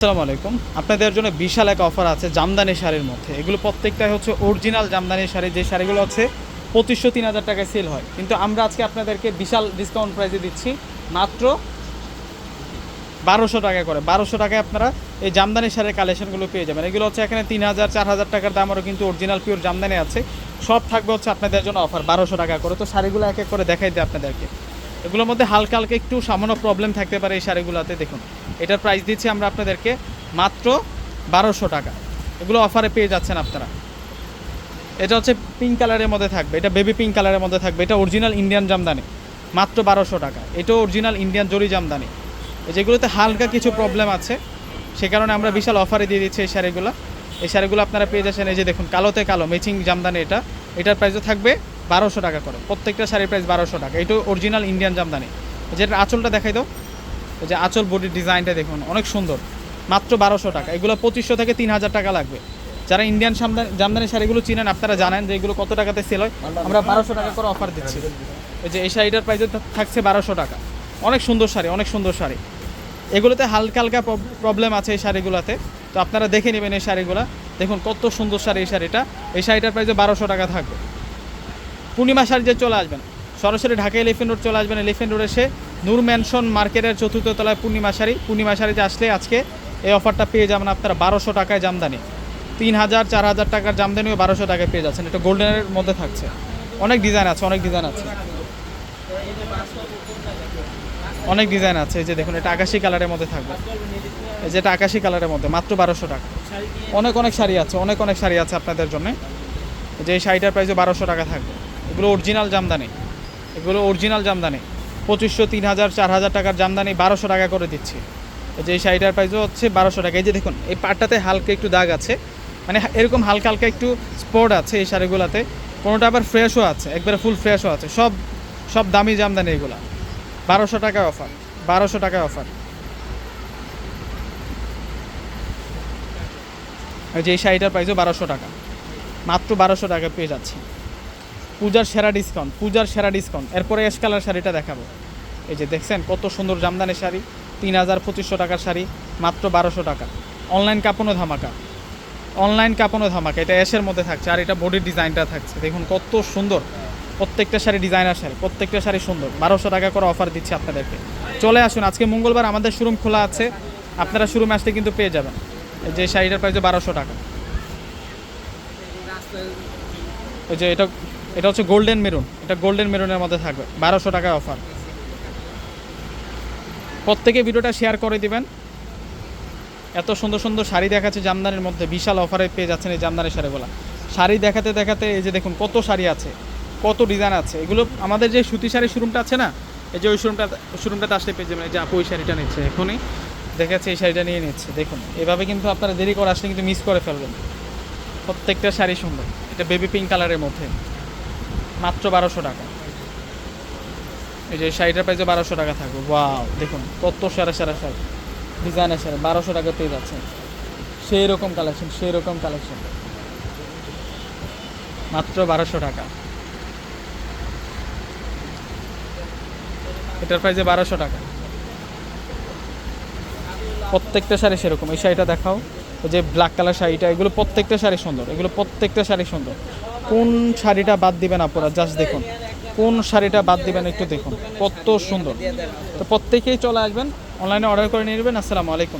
আসসালামু আলাইকুম। আপনাদের জন্য বিশাল এক অফার আছে জামদানি শাড়ির মধ্যে। এগুলো প্রত্যেকটাই হচ্ছে অরিজিনাল জামদানি শাড়ি। যে শাড়িগুলো হচ্ছে পঁচিশশো, তিন হাজার টাকায় সেল হয়। কিন্তু আমরা আজকে আপনাদেরকে বিশাল ডিসকাউন্ট প্রাইসে দিচ্ছি মাত্র বারোশো টাকা করে। বারোশো টাকায় আপনারা এই জামদানি শাড়ির কালেকশনগুলো পেয়ে যাবেন। এগুলো হচ্ছে এখানে তিন হাজার, চার হাজার টাকার দামেরও কিন্তু অরিজিনাল পিওর জামদানি আছে। সব থাকবে হচ্ছে আপনাদের জন্য অফার বারোশো টাকা করে। তো শাড়িগুলো এক এক করে দেখাই দিই আপনাদেরকে। এগুলোর মধ্যে হালকা হালকা একটু সামান্য প্রবলেম থাকতে পারে এই শাড়িগুলোতে, দেখুন। এটার প্রাইস দিচ্ছি আমরা আপনাদেরকে মাত্র বারোশো টাকা। এগুলো অফারে পেয়ে যাচ্ছেন আপনারা। এটা হচ্ছে পিঙ্ক কালারের মধ্যে থাকবে, এটা বেবি পিঙ্ক কালারের মধ্যে থাকবে, এটা অরিজিনাল ইন্ডিয়ান জামদানি, মাত্র বারোশো টাকা। এটাও অরিজিনাল ইন্ডিয়ান জরি জামদানি। যেগুলোতে হালকা কিছু প্রবলেম আছে, সে কারণে আমরা বিশাল অফারে দিয়ে দিচ্ছি এই শাড়িগুলো। এই শাড়িগুলো আপনারা পেয়ে যাচ্ছেন, এই যে দেখুন, কালোতে কালো ম্যাচিং জামদানি এটা। এটার প্রাইসও থাকবে বারোশো টাকা করে। প্রত্যেকটা শাড়ির প্রাইস বারোশো টাকা। এটাও অরিজিনাল ইন্ডিয়ান জামদানি। যেটা আঁচলটা দেখাই দাও যে আঁচল বডির ডিজাইনটা দেখুন, অনেক সুন্দর। মাত্র বারোশো টাকা। এগুলো পঁচিশশো থেকে তিন হাজার টাকা লাগবে। যারা ইন্ডিয়ান জামদানি শাড়িগুলো চিনেন, আপনারা জানেন যে এগুলো কত টাকাতে সেল হয়। আমরা বারোশো টাকা করে অফার দিচ্ছি। ওই যে এই শাড়িটার প্রাইস থাকছে বারোশো টাকা। অনেক সুন্দর শাড়ি, অনেক সুন্দর শাড়ি। এগুলোতে হালকা হালকা প্রবলেম আছে এই শাড়িগুলোতে। তো আপনারা দেখে নেবেন এই শাড়িগুলো। দেখুন কত সুন্দর শাড়ি এই শাড়িটা। এই শাড়িটার প্রাইসে বারোশো টাকা থাকবে। পূর্ণিমা যে চলে আসবেন। সরাসরি ঢাকা এলিফেন্ট রোড চলে আসবেন। এলিফেন্ট রোড এসে নূর ম্যানশন মার্কেটের চতুর্থ তলায় পূর্ণিমা শাড়ি। পূর্ণিমা শাড়িতে আসলে আজকে এই অফারটা পেয়ে যাবেন আপনারা বারোশো টাকায় জামদানি। তিন হাজার, চার হাজার টাকার জামদানিও বারোশো টাকায় পেয়ে যাচ্ছেন। এটা গোল্ডেনের মধ্যে থাকছে। অনেক ডিজাইন আছে, অনেক ডিজাইন আছে। অনেক ডিজাইন আছে। যে দেখুন, এটা আকাশি কালারের মধ্যে থাকবে। এই যেটা আকাশি কালারের মধ্যে, মাত্র বারোশো টাকা। অনেক অনেক শাড়ি আছে, অনেক অনেক শাড়ি আছে আপনাদের জন্য। যে এই শাড়িটার প্রাইসে বারোশো টাকা থাকবে। এগুলো অরিজিনাল জামদানি। এগুলো অরিজিনাল জামদানি। পঁচিশশো তিন হাজার চার হাজার টাকার জামদানি বারোশো টাকা করে দিচ্ছি। এই যে এই শাড়িটার প্রাইসও হচ্ছে বারোশো টাকা। এই যে দেখুন, এই পাটটাতে হালকা একটু দাগ আছে। মানে এরকম হালকা হালকা একটু স্পট আছে এই শাড়িগুলোতে। কোনোটা আবার ফ্রেশও আছে, একবারে ফুল ফ্রেশও আছে। সব সব দামি জামদানি এগুলা। বারোশো টাকায় অফার বারোশো টাকায় অফার যে এই শাড়িটার প্রাইসও বারোশো টাকা। মাত্র বারোশো টাকা পেয়ে যাচ্ছি। পূজার সেরা ডিসকাউন্ট পূজার সেরা ডিসকাউন্ট এরপরে এস কালার শাড়িটা দেখাবো। এই যে দেখছেন, কত সুন্দর জামদানি শাড়ি। তিন হাজার পঁচিশশো টাকার শাড়ি, মাত্র বারোশো টাকা। অনলাইন কাপড়ও ধামাকা। অনলাইন কাপড়ও ধামাকা। এটা এসের মধ্যে থাকছে। আর এটা বডির ডিজাইনটা থাকছে। দেখুন কত সুন্দর। প্রত্যেকটা শাড়ি ডিজাইনার শাড়ি, প্রত্যেকটা শাড়ি সুন্দর। বারোশো টাকা করে অফার দিচ্ছি আপনাদেরকে। চলে আসুন, আজকে মঙ্গলবার আমাদের শোরুম খোলা আছে। আপনারা শোরুমে আসলে কিন্তু পেয়ে যাবেন। যে শাড়িটার প্রাইস বারোশো টাকা। ওই যে এটা এটা হচ্ছে গোল্ডেন মেরুন। এটা গোল্ডেন মেরুনের মধ্যে থাকবে। বারোশো টাকায় অফার। প্রত্যেকে ভিডিওটা শেয়ার করে দিবেন। এত সুন্দর সুন্দর শাড়ি দেখাচ্ছে জামদানির মধ্যে। বিশাল অফারে পেয়ে যাচ্ছেন এই জামদানি শাড়িগুলো। শাড়ি দেখাতে দেখাতে এই যে দেখুন কত শাড়ি আছে, কত ডিজাইন আছে। এগুলো আমাদের যে সুতি শাড়ি শোরুমটা আছে না, এই যে ওই শোরুমটা শোরুমটাতে আসলে পেয়ে যাবেন। যে আপু ওই শাড়িটা নিচ্ছে এখনই। দেখাচ্ছে এই শাড়িটা নিয়ে নিচ্ছে। দেখুন, এভাবে কিন্তু আপনারা দেরি করে আসলে কিন্তু মিস করে ফেলবেন। প্রত্যেকটা শাড়ি সুন্দর। এটা বেবি পিঙ্ক কালারের মধ্যে। মাত্র বারোশো টাকা। এই যে শাড়িটার প্রাইসে বারোশো টাকা থাকবে। ওয়াও দেখুন, কত সারা সারা শাড়ি। ডিজাইনের শাড়ি বারোশো টাকা পেয়ে যাচ্ছে সেই রকম কালেকশন সেই রকম কালেকশন মাত্র বারোশো টাকা। এটার প্রাইসে বারোশো টাকা। প্রত্যেকটা শাড়ি সেরকম। এই শাড়িটা দেখাও। যে ব্ল্যাক কালার শাড়িটা, এগুলো প্রত্যেকটা শাড়ি সুন্দর। এগুলো প্রত্যেকটা শাড়ি সুন্দর। কোন শাড়িটা বাদ দিবেন আপনারা? জাস্ট দেখুন। কোন শাড়িটা বাদ দিবেন একটু দেখুন। কত সুন্দর। তো প্রত্যেকেই চলে আসবেন। অনলাইনে অর্ডার করে নিয়ে নেবেন। আসসালামু আলাইকুম।